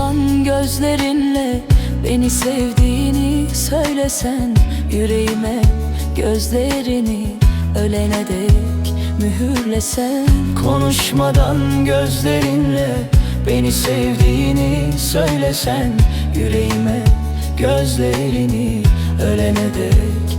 Konuşmadan gözlerinle Beni sevdiğini söylesen Yüreğime gözlerini Ölene dek mühürlesen. Konuşmadan gözlerinle Beni sevdiğini söylesen Yüreğime gözlerini Ölene dek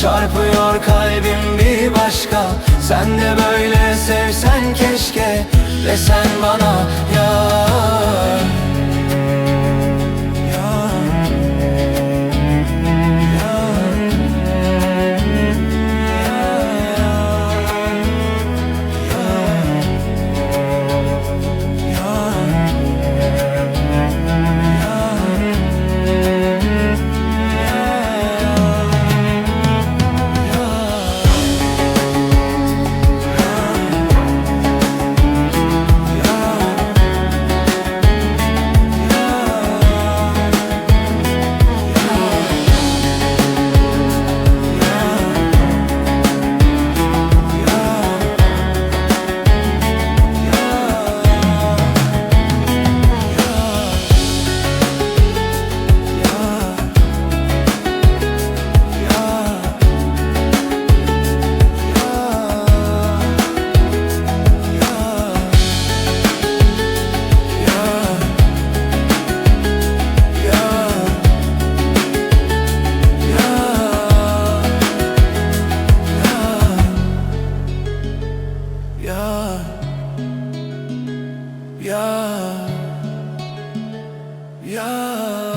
Çarpıyor kalbim bir başka. Sen de böyle sevsen keşke Desen bana ya God.